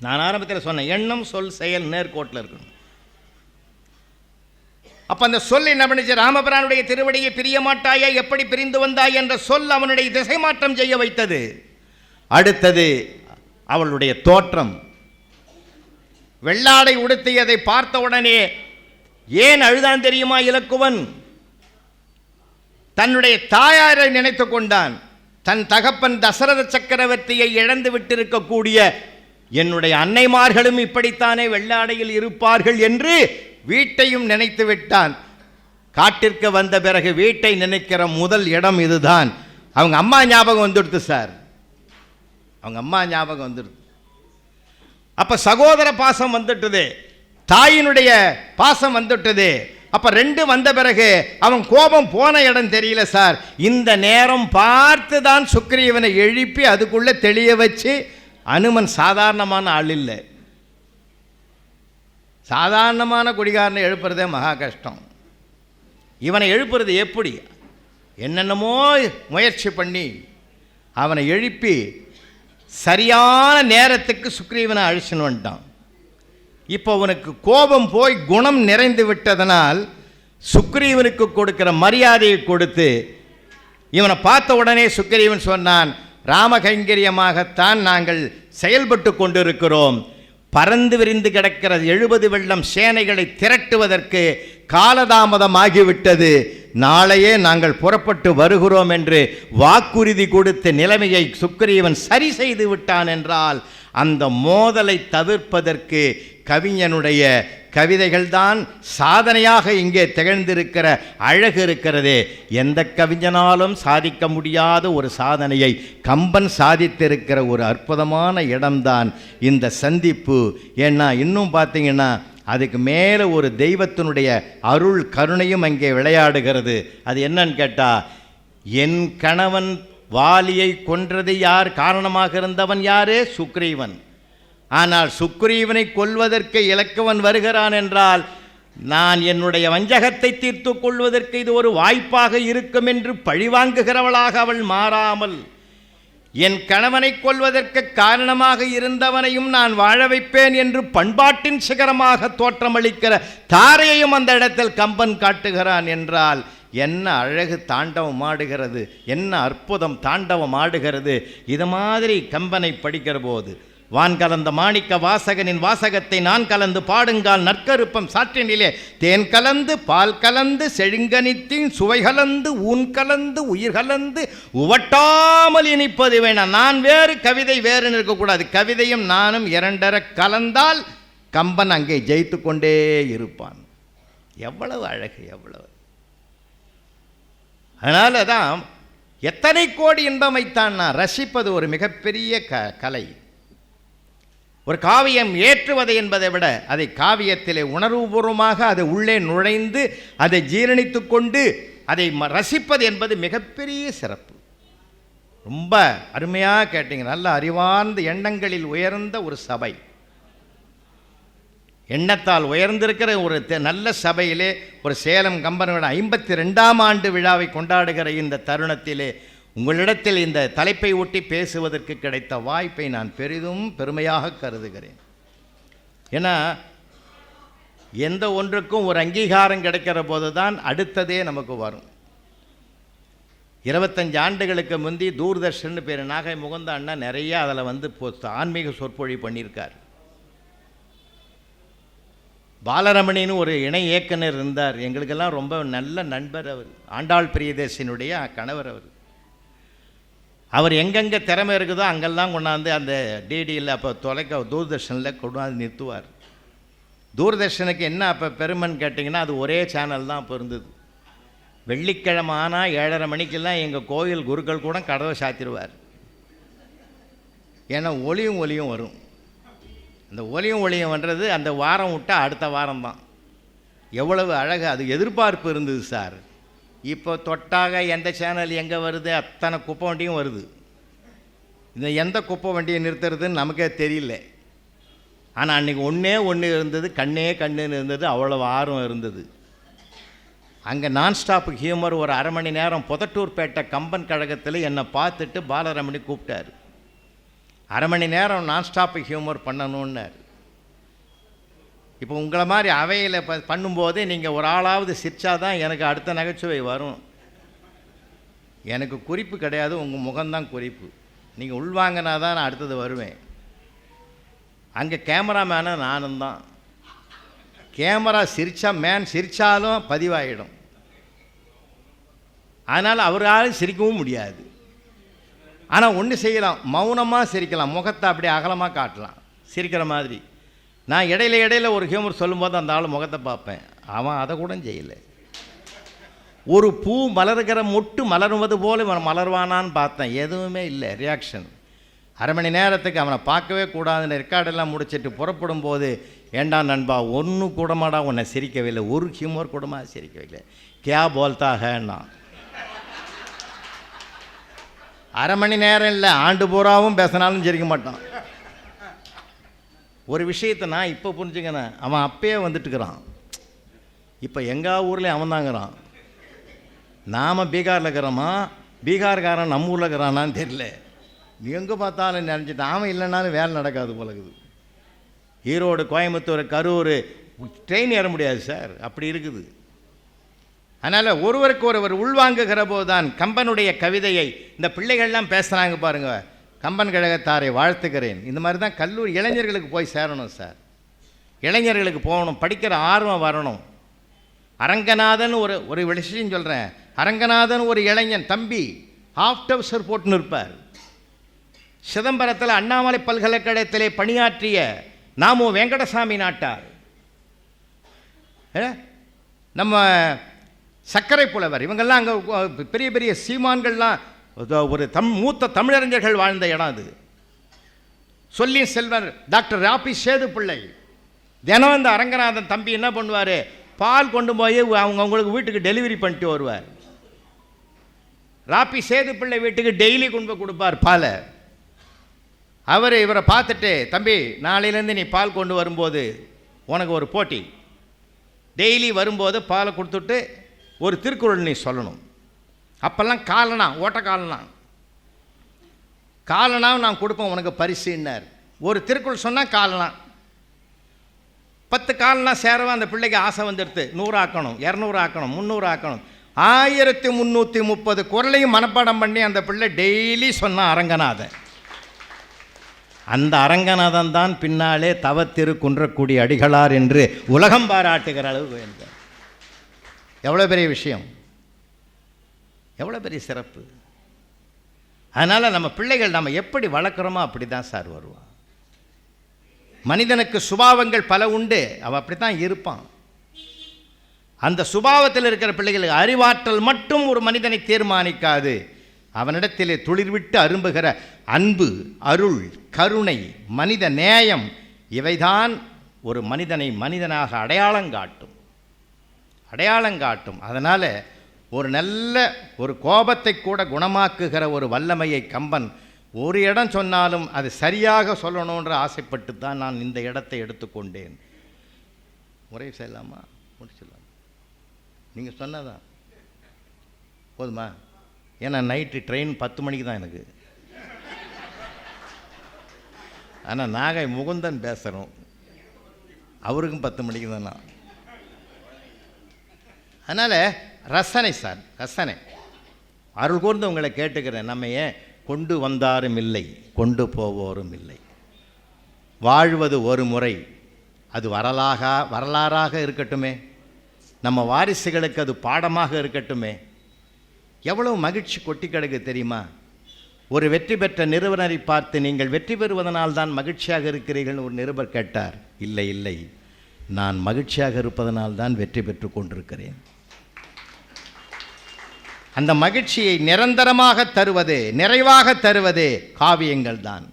நான் ஆரம்பத்தில் சொன்னேன் எண்ணம் சொல் செயல் நேர்கோட்டில் இருக்கணும். அப்ப அந்த சொல் என்ன பண்ணிச்சு? ராமபிரானுடைய திருவடியை பிரிய மாட்டாயா? எப்படி பிரிந்து வந்தாய் என்ற சொல் அவனுடைய திசை மாற்றம் செய்ய வைத்தது. அடுத்தது அவளுடைய தோற்றம். வெள்ளாடை உடுத்தியதை பார்த்த உடனே ஏன் அழுதான் தெரியுமா இலக்குவன்? தன்னுடைய தாயாரை நினைத்து கொண்டான். தன் தகப்பன் தசரத சக்கரவர்த்தியை இழந்து விட்டிருக்கக்கூடிய என்னுடைய அன்னைமார்களும் இப்படித்தானே வெள்ளாடையில் இருப்பார்கள் என்று வீட்டையும் நினைத்து விட்டான். காட்டிற்கு வந்த பிறகு வீட்டை நினைக்கிற முதல் இடம் இதுதான். அவங்க அம்மா ஞாபகம் வந்துடுது சார். அவங்க அம்மா ஞாபகம் வந்துடுது அப்போ சகோதர பாசம் வந்துட்டது. தாயினுடைய பாசம் வந்துட்டது. அப்போ ரெண்டு வந்த பிறகு அவன் கோபம் போன இடம் தெரியல சார். இந்த நேரம் பார்த்து தான் சுக்ரீவனை எழுப்பி அதுக்குள்ளே தெளிய வச்சு அனுமன் சாதாரணமான ஆள் இல்லை. சாதாரணமான குடிகாரனை எழுப்புறதே மகா கஷ்டம். இவனை எழுப்புறது எப்படி? என்னென்னமோ முயற்சி பண்ணி அவனை எழுப்பி சரியான நேரத்துக்கு சுக்ரீவனை அழிச்சுன்னு வந்துட்டான். இப்போ அவனுக்கு கோபம் போய் குணம் நிறைந்து விட்டதனால் சுக்ரீவனுக்கு கொடுக்கிற மரியாதையை கொடுத்து இவனை பார்த்த உடனே சுக்ரீவன் சொன்னான் ராமகைங்கரியமாகத்தான் நாங்கள் செயல்பட்டு கொண்டிருக்கிறோம். பறந்து விரிந்து கிடக்கிற எழுபது வெள்ளம் சேனைகளை திரட்டுவதற்கு காலதாமதமாகிவிட்டது. நாளையே நாங்கள் புறப்பட்டு வருகிறோம் என்று வாக்குறுதி கொடுத்த நிலைமையை சுக்கிரீவன் சரி செய்து விட்டான் என்றால் அந்த மோதலை தவிர்ப்பதற்கு கவிஞனுடைய கவிதைகள்தான் சாதனையாக இங்கே திகழ்ந்திருக்கிற அழகு இருக்கிறதே. எந்த கவிஞனாலும் சாதிக்க முடியாத ஒரு சாதனையை கம்பன் சாதித்திருக்கிற ஒரு அற்புதமான இடம்தான் இந்த சந்திப்பு. ஏன்னா இன்னும் பார்த்தீங்கன்னா அதுக்கு மேலே ஒரு தெய்வத்தினுடைய அருள் கருணையும் அங்கே விளையாடுகிறது. அது என்னன்னு கேட்டால் என் கணவன் வாலியை கொன்றது யார்? காரணமாக இருந்தவன் யாரு? சுக்ரீவன். ஆனால் சுக்ரீவனை கொல்வதற்கு இலக்கவன் வருகிறான் என்றால் நான் என்னுடைய வஞ்சகத்தை தீர்த்து கொள்வதற்கு இது ஒரு வாய்ப்பாக இருக்கும் என்று பழிவாங்குகிறவளாக அவள் மாறாமல் என் கணவனை கொள்வதற்கு காரணமாக இருந்தவனையும் நான் வாழ வைப்பேன் என்று பண்பாட்டின் சிகரமாக தோற்றமளிக்கிற தாரையையும் அந்த இடத்தில் கம்பன் காட்டுகிறான் என்றால் என்ன அழகு தாண்டவம் ஆடுகிறது என்ன அற்புதம் தாண்டவம் ஆடுகிறது. இது மாதிரி கம்பனை படிக்கிற போது வான் கலந்த மாணிக்க வாசகனின் வாசகத்தை நான் கலந்து பாடுங்கால் நற்கருப்பம் சாற்றினிலே. தேன் கலந்து பால் கலந்து செழுங்கனித்தின் சுவை கலந்து ஊன் கலந்து உயிர் கலந்து உவட்டாமல் இனிப்பது வேணாம். நான் வேறு கவிதை வேறு இருக்கக்கூடாது கவிதையும் நானும் இரண்டர கலந்தால் கம்பன் அங்கே ஜெயித்து கொண்டே இருப்பான். எவ்வளவு அழகு எவ்வளவு. அதனால தான் எத்தனை கோடி இன்பம் வைத்தான் நான். ரசிப்பது ஒரு மிகப்பெரிய க கலை. ஒரு காவியம் ஏற்றுவது என்பதை விட அதை காவியத்திலே உணர்வுபூர்வமாக அதை உள்ளே நுழைந்து அதை ஜீரணித்து கொண்டு அதை ம- ரசிப்பது என்பது மிகப்பெரிய சிறப்பு. ரொம்ப அருமையாக கேட்டீங்க. நல்ல அறிவார்ந்த எண்ணங்களில் உயர்ந்த ஒரு சபை. எண்ணத்தால் உயர்ந்திருக்கிற ஒரு தெ- நல்ல சபையிலே ஒரு சேலம் கம்பனோட ஐம்பத்தி ரெண்டாம் ஆண்டு விழாவை கொண்டாடுகிற இந்த தருணத்திலே உங்களிடத்தில் இந்த தலைப்பை ஒட்டி பேசுவதற்கு கிடைத்த வாய்ப்பை நான் பெரிதும் பெருமையாக கருதுகிறேன். ஏன்னா எந்த ஒன்றுக்கும் ஒரு அங்கீகாரம் கிடைக்கிற போது தான் அடுத்ததே நமக்கு வரும். இருபத்தஞ்சு ஆண்டுகளுக்கு முந்தி தூர்தர்ஷன் பேர் நாகை முகுந்த அண்ணா நிறைய அதில் வந்து போ- ஆன்மீக சொற்பொழிவு பண்ணியிருக்கார். பாலரமணின்னு ஒரு இணை இயக்குனர் இருந்தார். எங்களுக்கெல்லாம் ரொம்ப நல்ல நண்பர் அவர். ஆண்டாள் பிரியதேசனுடைய கணவர் அவர். அவர் எங்கெங்கே திறமை இருக்குதோ அங்கெல்லாம் கொண்டாந்து அந்த டிடியில் அப்போ தொலைக்க தூர்தர்ஷனில் கொண்டாந்து நிறுத்துவார். தூர்தர்ஷனுக்கு என்ன அப்போ பெருமைன்னு கேட்டிங்கன்னா அது ஒரே சேனல் தான் அப்போ இருந்தது. வெள்ளிக்கிழமை ஆனால் ஏழரை மணிக்கெல்லாம் எங்கள் கோயில் குருக்கள் கூட கதவை சாத்திடுவார் ஏன்னா ஒளியும் ஒளியும் வரும். அந்த ஒளியும் ஒளியும் வர்றது அந்த வாரம் விட்டால் அடுத்த வாரம் தான் எவ்வளவு அழகு அது எதிர்பார்ப்பு இருந்தது சார். இப்போ தொட்டாக எந்த சேனல் எங்கே வருது அத்தனை குப்பை வண்டியும் வருது. இந்த எந்த குப்பை வண்டியை நிறுத்துறதுன்னு நமக்கே தெரியல. ஆனால் அன்றைக்கி ஒன்றே ஒன்று இருந்தது கண்ணே கண்ணுன்னு இருந்தது அவ்வளோ ஆர்வம் இருந்தது. அங்கே நான்ஸ்டாப்பு ஹியூமர் ஒரு அரை மணி நேரம் புதட்டூர்பேட்டை கம்பன் கழகத்தில் என்னை பார்த்துட்டு பாலரமணி கூப்பிட்டாரு. அரை மணி நேரம் நான்ஸ்டாப்பு ஹியூமர் பண்ணணுன்னார் இப்போ உங்களை மாதிரி அவையில் ப பண்ணும்போது நீங்கள் ஒரு ஆளாவது சிரிச்சாதான் எனக்கு அடுத்த நகைச்சுவை வரும். எனக்கு குறிப்பு கிடையாது உங்கள் முகம்தான் குறிப்பு. நீங்கள் உள்வாங்கினா தான் நான் அடுத்தது வருவேன். அங்கே கேமராமேனை நானும் தான். கேமரா சிரித்தா மேன் சிரித்தாலும் பதிவாயிடும். அதனால் அவரால் சிரிக்கவும் முடியாது. ஆனால் ஒன்று செய்யலாம் மௌனமாக சிரிக்கலாம் முகத்தை அப்படியே அகலமாக காட்டலாம். சிரிக்கிற மாதிரி. நான் இடையில இடையில ஒரு ஹியூமர் சொல்லும்போது அந்த ஆள் முகத்தை பார்ப்பேன். அவன் அதை கூட செய்யலை. ஒரு பூ மலர்கிற மொட்டு மலருவது போல இவன் மலர்வானான்னு பார்த்தேன். எதுவுமே இல்லை ரியாக்ஷன் அரை மணி நேரத்துக்கு அவனை பார்க்கவே கூடாதுன்னு ரெக்கார்டெல்லாம் முடிச்சிட்டு புறப்படும் போது ஏண்டா நண்பா ஒன்று கூடமாடா உன்னை சிரிக்கவே இல்லை ஒரு ஹியூமர் கூடமா சிரிக்கவே இல்லை. கியா போல்தா அரை மணி நேரம் இல்லை ஆண்டு பூராவும் பேசினாலும் சிரிக்க மாட்டான். ஒரு விஷயத்தை நான் இப்போ புரிஞ்சுக்கிறேன். அவன் அப்பயே வந்துட்டுக்கிறான். இப்போ எங்கள் ஊர்லேயும் அவன் தாங்கிறான். நாம் பீகாரில் இருக்கிறோமா? பீகார்காரன் நம்ம ஊரில் இருக்கிறானான்னு தெரியல. எங்கே பார்த்தாலும் நினச்சிட்டு அவன் இல்லைனாலும் வேலை நடக்காது போல இருக்குது. ஈரோடு கோயம்புத்தூர் கரூர் ட்ரெயின் ஏற முடியாது சார். அப்படி இருக்குது. அதனால் ஒருவருக்கு ஒருவர் உள்வாங்குகிற போதுதான் கம்பனுடைய கவிதையை இந்த பிள்ளைகள்லாம் பேசுகிறாங்க பாருங்கள் கம்பன் கழகத்தாரை வாழ்த்துக்கிறேன் இந்த மாதிரி தான் கல்லூரி இளைஞர்களுக்கு போய் சேரணும் சார். இளைஞர்களுக்கு போகணும் படிக்கிற ஆர்வம் வரணும். அரங்கநாதன் ஒரு ஒரு விஷயம் சொல்கிறேன் அரங்கநாதன் ஒரு இளைஞன் தம்பி. ஹாஃப் டவுசர் போட்டுன்னு இருப்பார். சிதம்பரத்தில் அண்ணாமலை பல்கலைக்கழகத்திலே பணியாற்றிய நாமு வெங்கடசாமி நாட்டார். ஏ? நம்ம சர்க்கரை புலவர் இவங்கெல்லாம் அங்கே பெரிய பெரிய சீமான்கள்லாம் ஒரு- தம் மூத்த தமிழறிஞர்கள் வாழ்ந்த இடம் அது. சொல்லி செல்வர் டாக்டர் ராபி சேது பிள்ளை தினம் இந்த அரங்கநாதன் தம்பி என்ன பண்ணுவார்? பால் கொண்டு போய் அவங்க அவங்களுக்கு வீட்டுக்கு டெலிவரி பண்ணிட்டு வருவார். ராப்பி சேது பிள்ளை வீட்டுக்கு டெய்லி கொண்டு போய் கொடுப்பார் பாலை. அவர் இவரை பார்த்துட்டு தம்பி நாளையிலேருந்து நீ பால் கொண்டு வரும்போது உனக்கு ஒரு போட்டி. டெய்லி வரும்போது பாலை கொடுத்துட்டு ஒரு திருக்குறள் நீ சொல்லணும். அப்போல்லாம் காலனா ஓட்ட காலனா. காலனா நான் கொடுப்போம் உனக்கு பரிசுன்னார். ஒரு திருக்குள் சொன்னால் காலனா. பத்து காலனா சேரவா அந்த பிள்ளைக்கு ஆசை வந்துடுது. நூறு ஆக்கணும் இரநூறு ஆக்கணும் முந்நூறு ஆக்கணும் ஆயிரத்தி முந்நூற்றி முப்பது குரலையும் மனப்பாடம் பண்ணி அந்த பிள்ளை டெய்லி சொன்னான் அரங்கநாதன். அந்த அரங்கநாதன் தான் பின்னாலே தவத்திரு குன்றக்கூடிய அடிகளார் என்று உலகம் பாராட்டுகிற அளவு வேண்டார் எவ்வளோ பெரிய விஷயம்? எவ்வளோ பெரிய சிறப்பு? அதனால் நம்ம பிள்ளைகள் நம்ம எப்படி வளர்க்குறோமோ அப்படி தான் சார் வருவான். மனிதனுக்கு சுபாவங்கள் பல உண்டு. அவன் அப்படி தான் இருப்பான். அந்த சுபாவத்தில் இருக்கிற பிள்ளைகளுக்கு அறிவாற்றல் மட்டும் ஒரு மனிதனை தீர்மானிக்காது. அவனிடத்திலே துளிர்விட்டு அரும்புகிற அன்பு அருள் கருணை மனித நேயம் இவைதான் ஒரு மனிதனை மனிதனாக அடையாளம் காட்டும். அடையாளம் காட்டும். அதனால் ஒரு நல்ல ஒரு கோபத்தை கூட குணமாக்குகிற ஒரு வல்லமையை கம்பன் ஒரு இடம் சொன்னாலும் அது சரியாக சொல்லணுன்ற ஆசைப்பட்டு தான் நான் இந்த இடத்தை எடுத்துக்கொண்டேன். முறை செய்யலாமா? முடிச்சிடலாம். நீங்கள் சொன்னதான் போதுமா? ஏன்னா நைட்டு ட்ரெயின் பத்து மணிக்கு தான் எனக்கு. ஆனால் நாகை முகுந்தன் பேசுகிறோம் அவருக்கும் பத்து மணிக்கு தானா அதனால் ரசனை சார் ரசனை. அருள் கூர்ந்து உங்களை கேட்டுக்கிறேன். நம்ம ஏன் கொண்டு வந்தாரும் இல்லை கொண்டு போவோரும் இல்லை. வாழ்வது ஒரு முறை அது வரலாக வரலாறாக இருக்கட்டுமே. நம்ம வாரிசுகளுக்கு அது பாடமாக இருக்கட்டுமே. எவ்வளவு மகிழ்ச்சி கொட்டி கிடக்கு தெரியுமா? ஒரு வெற்றி பெற்ற நிறுவனரை பார்த்து நீங்கள் வெற்றி பெறுவதனால் தான் மகிழ்ச்சியாக இருக்கிறீர்கள் ஒரு நிருபர் கேட்டார். இல்லை இல்லை. நான் மகிழ்ச்சியாக இருப்பதனால் தான் வெற்றி பெற்று கொண்டிருக்கிறேன். அந்த மகிழ்ச்சியை நிரந்தரமாக தருவது நிறைவாக தருவது காவியங்கள் தான்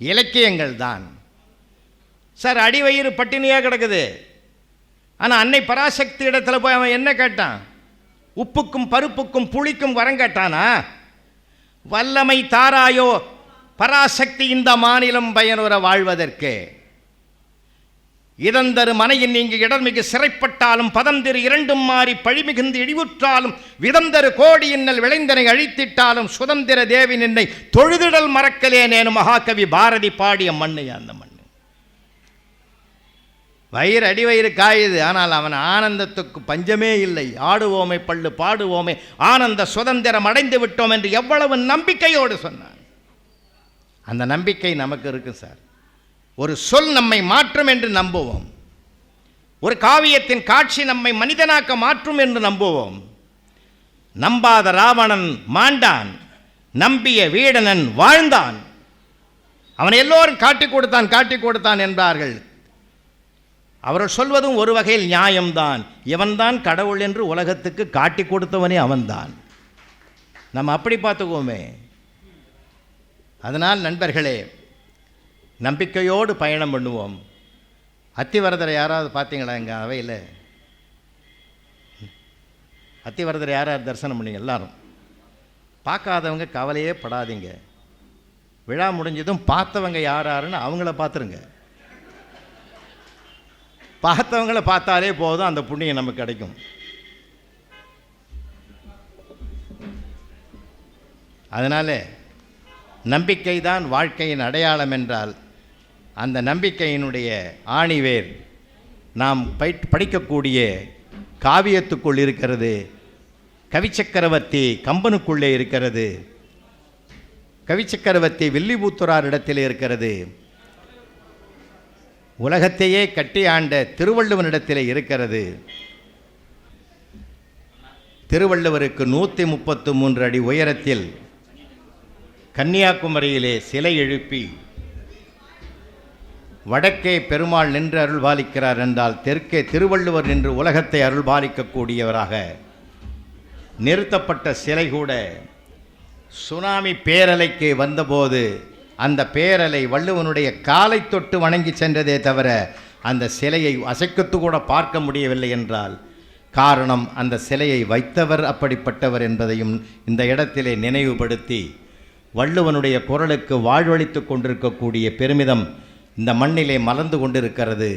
இலக்கியங்கள் தான் சார் அடிவயிறு பட்டினியாக கிடக்குது. ஆனால் அன்னை பராசக்தி இடத்துல போய் அவன் என்ன கேட்டான்? உப்புக்கும் பருப்புக்கும் புளிக்கும் வரம் கேட்டானா? வல்லமை தாராயோ பராசக்தி இந்த மாநிலம் பயனுற வாழ்வதற்கு. இதந்தரு மனையின் நீங்க இடர்மிகு சிறைப்பட்டாலும் பதந்திரு இரண்டும் மாறி பழிமிகுந்து இழிவுற்றாலும் விதந்தரு கோடி இன்னல் விளைந்தனை அழித்திட்டாலும் சுதந்திர தேவி நின்னை தொழுதிடல் மறக்கலேனேனு மகாகவி பாரதி பாடிய மண்ணு அந்த மண் வயிறு அடி வயிறு காயுது ஆனால் அவன் ஆனந்தத்துக்கு பஞ்சமே இல்லை. ஆடுவோமே பள்ளு பாடுவோமே ஆனந்த சுதந்திரம் அடைந்து விட்டோம் என்று எவ்வளவு நம்பிக்கையோடு சொன்னான். அந்த நம்பிக்கை நமக்கு இருக்கு சார். ஒரு சொல் நம்மை மாற்றும் என்று நம்புவோம். ஒரு காவியத்தின் காட்சி நம்மை மனிதனாக்க மாற்றும் என்று நம்புவோம். நம்பாத ராவணன் மாண்டான் நம்பிய வீடனன் வாழ்ந்தான். அவன் எல்லோரும் காட்டிக் கொடுத்தான் காட்டிக் கொடுத்தான் என்றார்கள் அவர்கள் சொல்வதும் ஒரு வகையில் நியாயம்தான். இவன்தான் கடவுள் என்று உலகத்துக்கு காட்டி கொடுத்தவனே அவன்தான். நம்ம அப்படி பார்த்துக்குவோமே. அதனால் நண்பர்களே நம்பிக்கையோடு பயணம் பண்ணுவோம். அத்திவரதரை யாராவது பார்த்தீங்களா எங்கள் அவையில்? அத்திவரதரை யாராவது தரிசனம் பண்ணீங்க? எல்லாரும். பார்க்காதவங்க கவலையே படாதீங்க. விழா முடிஞ்சதும் பார்த்தவங்க யார் யாருன்னு அவங்கள பார்த்துருங்க. பார்த்தவங்கள பார்த்தாலே போதும் அந்த புண்ணியம் நமக்கு கிடைக்கும். அதனால் நம்பிக்கை தான் வாழ்க்கையின் அடையாளம் என்றால் அந்த நம்பிக்கையினுடைய ஆணிவேர் நாம் பை படிக்கக்கூடிய காவியத்துக்குள் இருக்கிறது. கவிச்சக்கரவர்த்தி கம்பனுக்குள்ளே இருக்கிறது. கவிச்சக்கரவர்த்தி வில்லிபுத்துரார் இடத்தில் இருக்கிறது. உலகத்தையே கட்டி ஆண்ட திருவள்ளுவனிடத்தில் இருக்கிறது. திருவள்ளுவருக்கு நூற்றி முப்பத்து மூன்று அடி உயரத்தில் கன்னியாகுமரியிலே சிலை எழுப்பி வடக்கே பெருமாள் நின்று அருள்பாலிக்கிறார் என்றால் தெற்கே திருவள்ளுவர் நின்று உலகத்தை அருள்பாலிக்கக்கூடியவராக நிறுத்தப்பட்ட சிலை கூட சுனாமி பேரலைக்கு வந்தபோது அந்த பேரலை வள்ளுவனுடைய காலை தொட்டு வணங்கி சென்றதே தவிர அந்த சிலையை அசைக்கத்து கூட பார்க்க முடியவில்லை என்றால் காரணம் அந்த சிலையை வைத்தவர் அப்படிப்பட்டவர் என்பதையும் இந்த இடத்திலே நினைவுபடுத்தி வள்ளுவனுடைய குரலுக்கு வாழ்வழித்து கொண்டிருக்கக்கூடிய பெருமிதம் இந்த மண்ணிலே மலர்ந்து கொண்டிருக்கிறது.